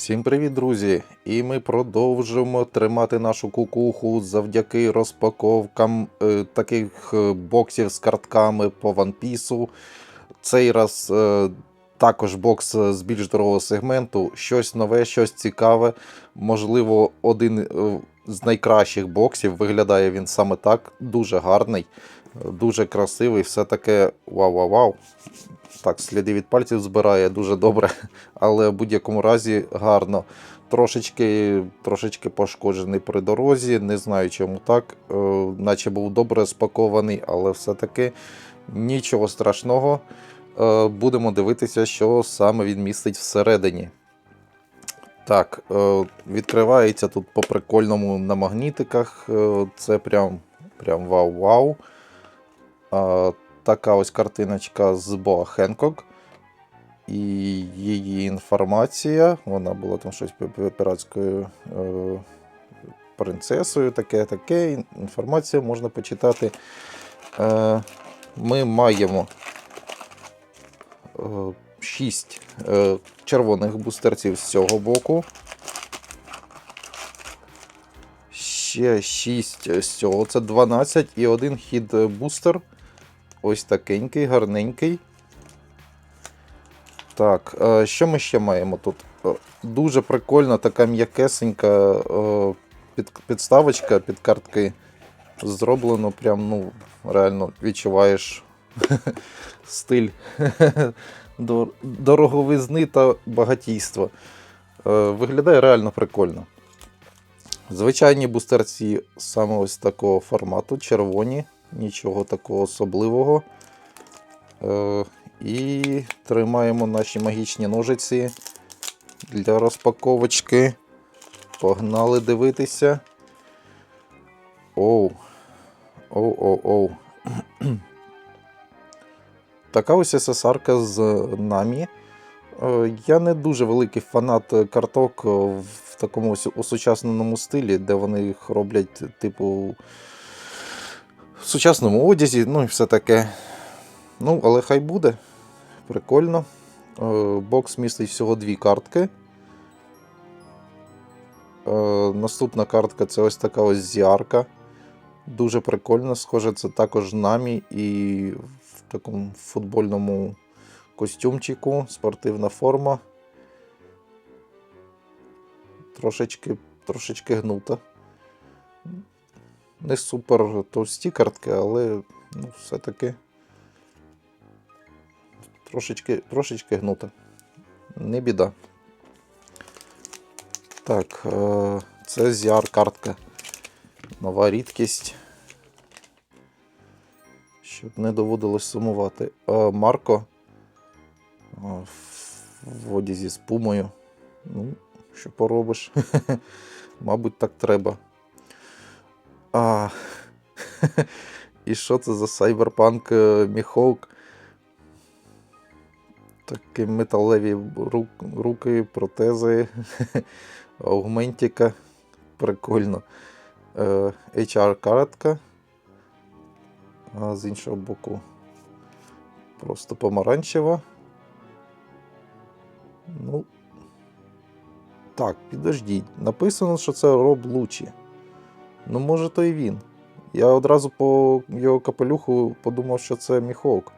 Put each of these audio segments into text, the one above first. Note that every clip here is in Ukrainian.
Всім привіт, друзі! І ми продовжуємо тримати нашу кукуху завдяки розпаковкам е, таких е, боксів з картками по One Piece. Цей раз е, також бокс з більш дорогого сегменту. Щось нове, щось цікаве. Можливо, один е, з найкращих боксів. Виглядає він саме так. Дуже гарний, дуже красивий, все таке вау-вау-вау. Так, сліди від пальців збирає дуже добре, але в будь-якому разі гарно. Трошечки, трошечки пошкоджений при дорозі, не знаю чому так. Е, наче був добре спакований, але все-таки нічого страшного. Е, будемо дивитися, що саме він містить всередині. Так, е, відкривається тут по прикольному на магнітиках. Це прям, прям вау-вау. Така ось картиночка з Боа Хенкок. І її інформація. Вона була там щось пі- пі- піратською е, принцесою, таке, таке. Інформацію можна почитати. Е, ми маємо е, 6 е, червоних бустерців з цього боку. Ще 6 з цього. Це 12 і один хід е, бустер. Ось такенький, гарненький. Так, е, що ми ще маємо тут? Е, Дуже прикольна така м'якесенька е, підставочка під картки. Зроблено прям, ну, реально відчуваєш стиль дороговизни та багатійства. Виглядає реально прикольно. Звичайні бустерці саме ось такого формату, червоні, нічого такого особливого. Е, і тримаємо наші магічні ножиці для розпаковочки. Погнали дивитися. Оу. Оу, оу, оу. Така ось СССРка з намі. Е, Я не дуже великий фанат карток в такому ось осучасненому стилі, де вони їх роблять, типу, в сучасному одязі, ну і все таке. Ну, але хай буде. Прикольно. Е, Бокс містить всього дві картки. Е, Наступна картка це ось така ось зіарка. Дуже прикольно, схоже, це також намі і в такому футбольному костюмчику, спортивна форма. Трошечки, трошечки гнута. Не супер товсті картки, але ну, все-таки трошечки, трошечки гнута. Не біда. Так, е, це ZR картка. Нова рідкість. Щоб не доводилось сумувати. Е, Марко. Е, В одязі з пумою. Ну, що поробиш? Мабуть, так треба. А, і що це за сайберпанк е, Міховк? Такі металеві руки, протези, аугментика. Прикольно. Е, HR-картка. А з іншого боку просто помаранчева. Ну. Так, підождіть. Написано, що це Роб Лучі. Ну, може, то і він. Я одразу по його капелюху подумав, що це Міховк.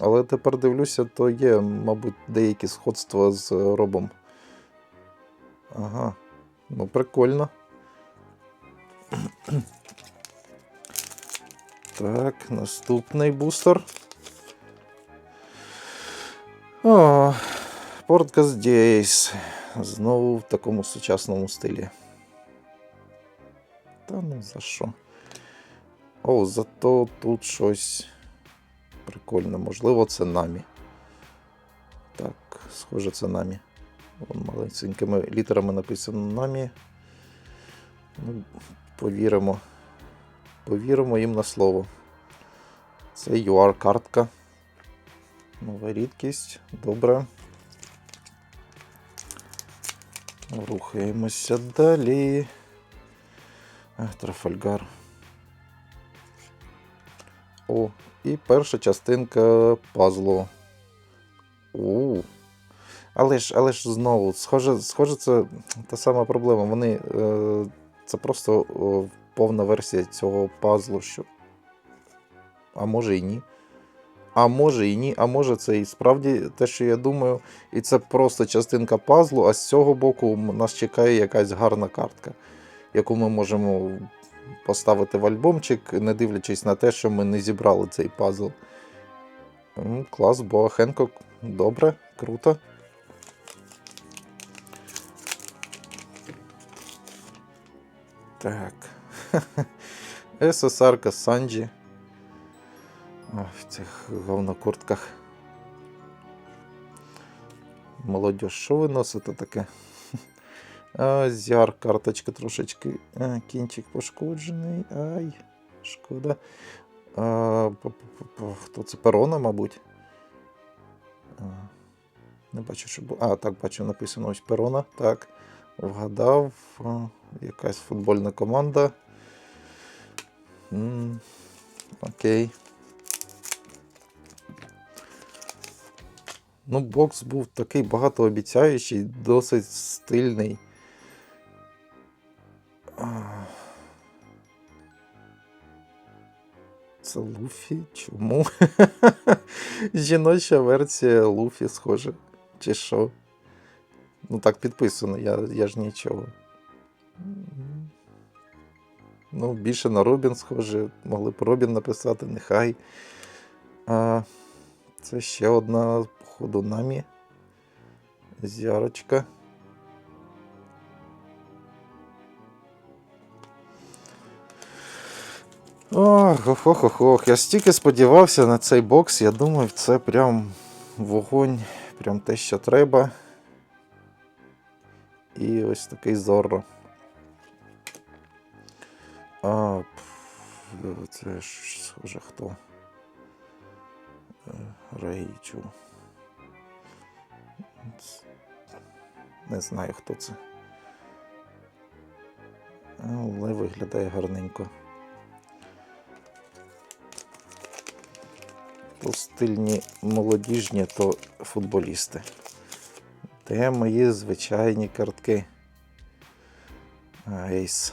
Але тепер дивлюся, то є, мабуть, деякі сходства з Робом. Ага. Ну, прикольно. Так, наступний бустер. О, Podcast Days. Знову в такому сучасному стилі. Та ну за що? О, зато тут щось прикольне. Можливо, це намі. Так, схоже, це намі. Вон маленькими літерами написано намі. Ну, повіримо. Повіримо їм на слово. Це UR-картка. Нова рідкість. Добре. Рухаємося далі. Трафальгар. О, і перша частинка пазлу. У. Але ж, але ж знову, схоже, схоже, це та сама проблема. Вони. Е, це просто о, повна версія цього пазлу, що. А може і ні. А може і ні, а може це і справді те, що я думаю. І це просто частинка пазлу, а з цього боку нас чекає якась гарна картка, яку ми можемо поставити в альбомчик, не дивлячись на те, що ми не зібрали цей пазл. Клас, бо Хенкок добре, круто. Так. СССР Санджі. В цих говнокуртках. Молодь, що ви носите таке? Зяр, карточка трошечки. Кінчик пошкоджений. Ай, шкода. А, хто це? Перона, мабуть. Не бачу, що було. А, так, бачу, написано ось Перона. Так. Вгадав. Якась футбольна команда. М, Окей. Ну, бокс був такий багатообіцяючий, досить стильний. Це Луфі? Чому? Жіноча версія Луфі, схоже. Чи що? Ну так підписано, я, я ж нічого. Ну, більше на Робін схоже. Могли б Робін написати, нехай. А, це ще одна, походу, намі. Зярочка. Ох, ох, ох, ох, ох. Я стільки сподівався на цей бокс. Я думав, це прям вогонь, прям те, що треба. І ось такий зорро. А, це ж схоже хто? Е, Рейчу. Не знаю, хто це. Але виглядає гарненько. Стильні молодіжні, то футболісти. Де мої звичайні картки? Айс.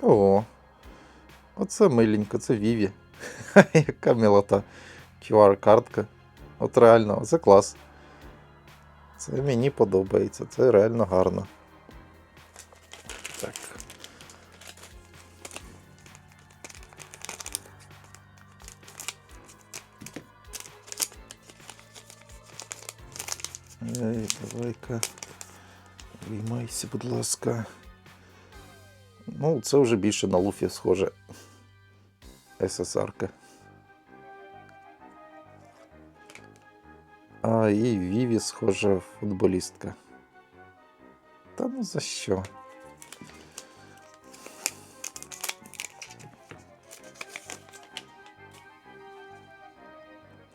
О, оце миленько, це Віві. Яка милота. QR-картка. От реально, це клас. Це мені подобається, це реально гарно. Так. Давай-ка. Виймайся, будь ласка. Ну, це вже більше на луфі схоже. СССРка. А і Віві, схоже, футболістка. Та ну за що?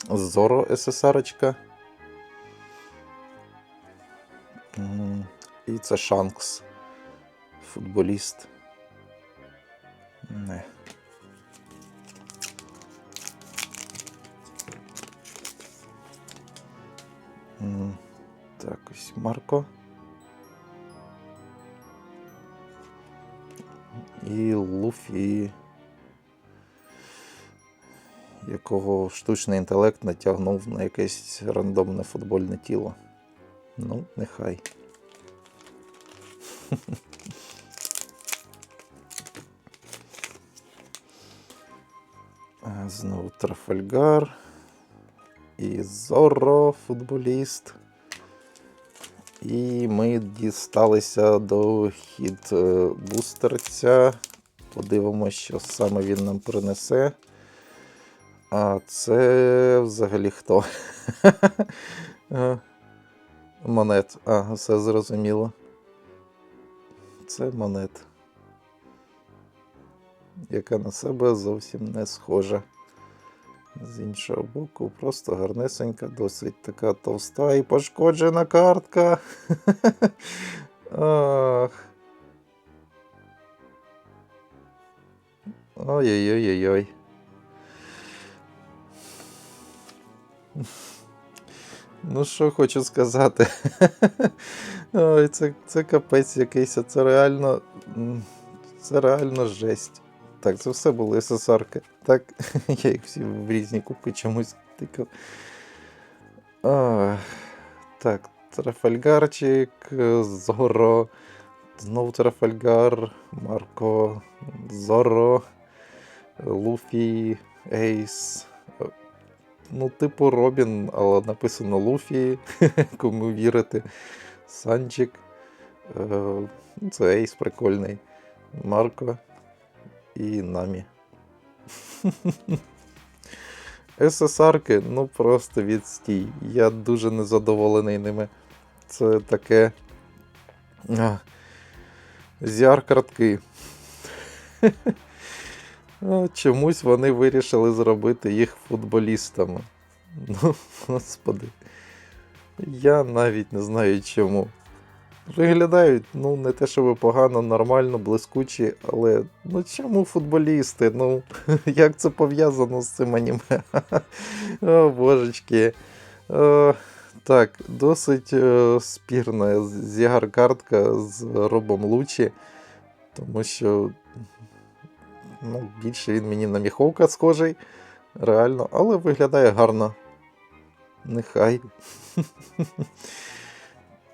Зоро СССРочка. М, І це Шанкс. Футболіст. Не. Так, ось Марко. І Луфі, якого штучний інтелект натягнув на якесь рандомне футбольне тіло. Ну, нехай. Знову Трафальгар. І Зорро, футболіст. І ми дісталися до хід е, бустерця. Подивимося, що саме він нам принесе. А це взагалі хто? Монет. А, все зрозуміло. Це монет. Яка на себе зовсім не схожа. З іншого боку, просто гарнесенька, досить така товста і пошкоджена картка. Ах. Ой-ой-ой-ой. Ну, що хочу сказати. Ой, це, це капець якийсь, це реально. Це реально жесть. Так, це все були СССРки. Так, я їх всі в різні кубки чомусь тикав. А, так, Трафальгарчик, Зоро. Знову Трафальгар, Марко, Зоро, Луфі, Ейс. Ну, типу Робін, але написано Луфі, кому вірити. Санчик. Е, це Ейс прикольний. Марко і Намі. СССРки, ну просто відстій. Я дуже незадоволений ними. Це таке. А, Зіар-картки. Чомусь вони вирішили зробити їх футболістами. Ну, господи. Я навіть не знаю чому. Виглядають, ну, не те, щоб погано, нормально, блискучі, але ну чому футболісти? Ну, як це пов'язано з цим аніме? О, божечки. Е, так, досить е, спірна зігар-картка з Робом Лучі, тому що ну, більше він мені на міховка схожий, реально, але виглядає гарно. Нехай.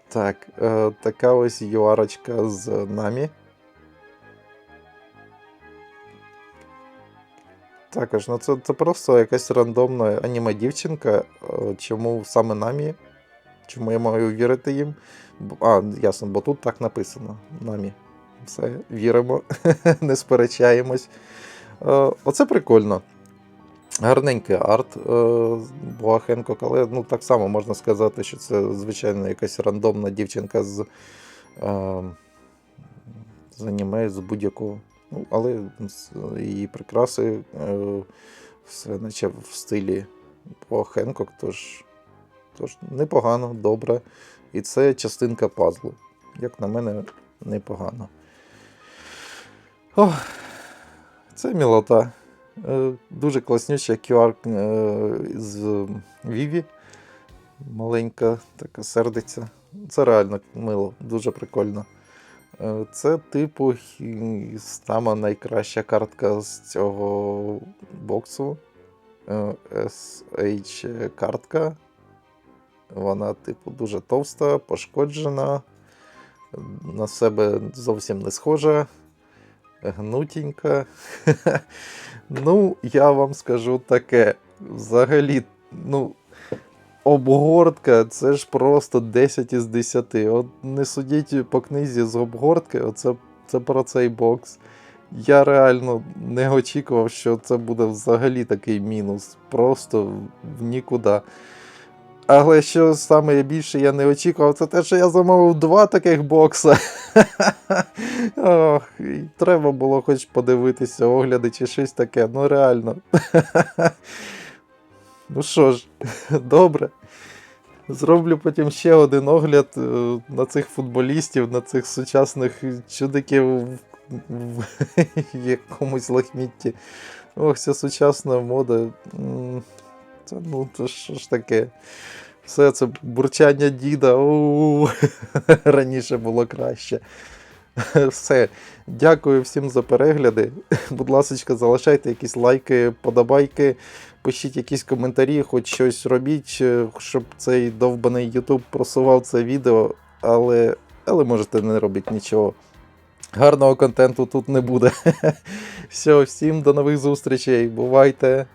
Так, е, така ось юарочка з нами. Також, ну це, це просто якась рандомна аніме дівчинка. Е, Чому саме намі? Чому я маю вірити їм? А, ясно, бо тут так написано. Намі. Все, віримо, не сперечаємось. Е, Оце прикольно. Гарненький арт е, Боа але ну, так само можна сказати, що це, звичайно, якась рандомна дівчинка з, е, з аніме, з будь-якого. Ну, але її прикраси все наче в стилі Боахенко, тож, тож непогано, добре. І це частинка пазлу. Як на мене, непогано. Ох, це мілота. Е, Дуже класнюча QR е, з Віві. Маленька така сердиця. Це реально мило, дуже прикольно. Е, Це, типу, сама найкраща картка з цього боксу. SH картка. Вона, типу, дуже товста, пошкоджена. На себе зовсім не схожа. Гнутенька. Ну, я вам скажу таке. Взагалі, ну, обгортка це ж просто 10 із 10. От не судіть по книзі з обгортки, оце, це про цей бокс. Я реально не очікував, що це буде взагалі такий мінус. Просто в нікуди. Але що саме більше я не очікував, це те, що я замовив два таких бокса. Ох, і треба було хоч подивитися огляди чи щось таке. Ну реально. Ну що ж, добре. Зроблю потім ще один огляд е, на цих футболістів, на цих сучасних чудиків в, якомусь лахмітті. Ох, ця сучасна мода. Це ну, це ж таке? Все це бурчання діда. у Раніше було краще. Все. Дякую всім за перегляди. Будь ласка, залишайте якісь лайки, подобайки, пишіть якісь коментарі, хоч щось робіть, е, щоб цей довбаний YouTube просував це відео, але, але можете не робити нічого. Гарного контенту тут не буде. Все, всім до нових зустрічей. Бувайте!